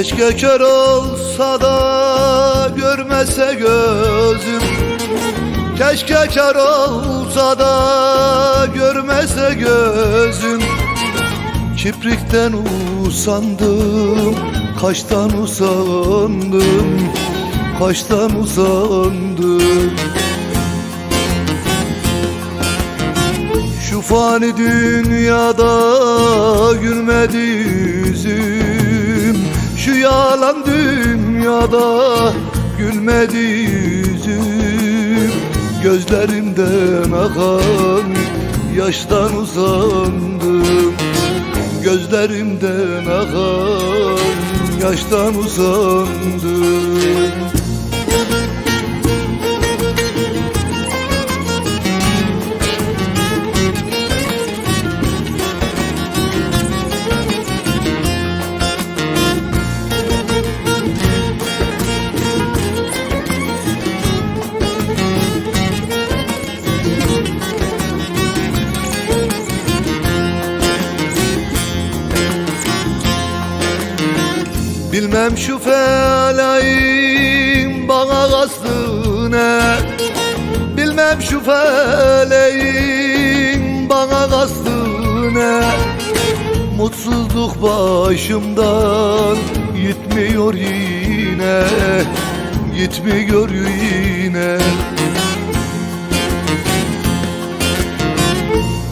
Keşke kör olsa da görmese gözüm. Keşke kör olsa da görmese gözüm. Kiprikten usandım, kaştan usandım Kaştan usandım. Şu fani dünyada gülmedi yüzüm yalan dünyada gülmedi yüzüm. Gözlerimden akan yaştan uzandım. Gözlerimden akan yaştan uzandım Bilmem şu feleğin bana kastı ne. Bilmem şu feleğin bana kastı ne. Mutsuzluk başımdan gitmiyor yine. Gitmiyor yine.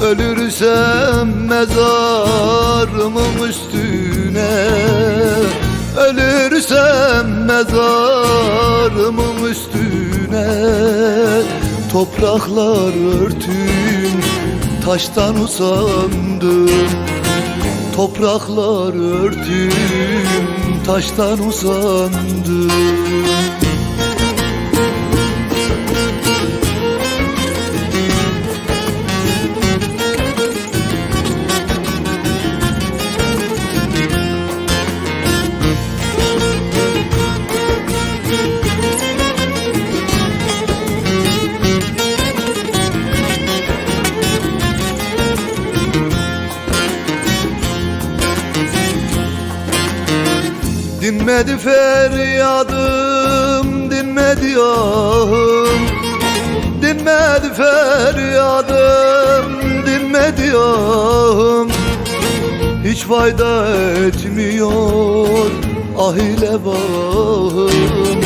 Ölürsem mezarımın üstüne Ölürsem mezarımın üstüne Topraklar örtün taştan usandım. Topraklar örtün taştan usandım Dinmedi feryadım, dinmedi ahım. Dinmedi feryadım, dinmedi ahım. Hiç fayda etmiyor ah ile vahım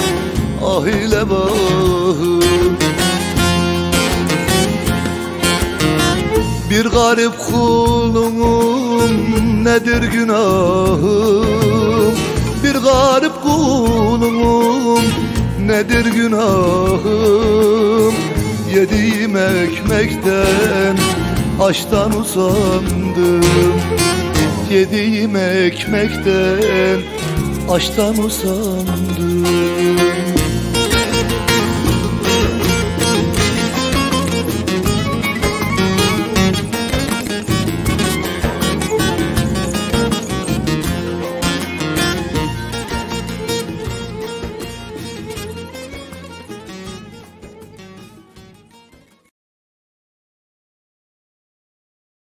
Ah ile vahım Bir garip kulunum nedir günahım kulunum nedir günahım? Yediğim ekmekten aştan usandım. Yediğim ekmekten aştan usandım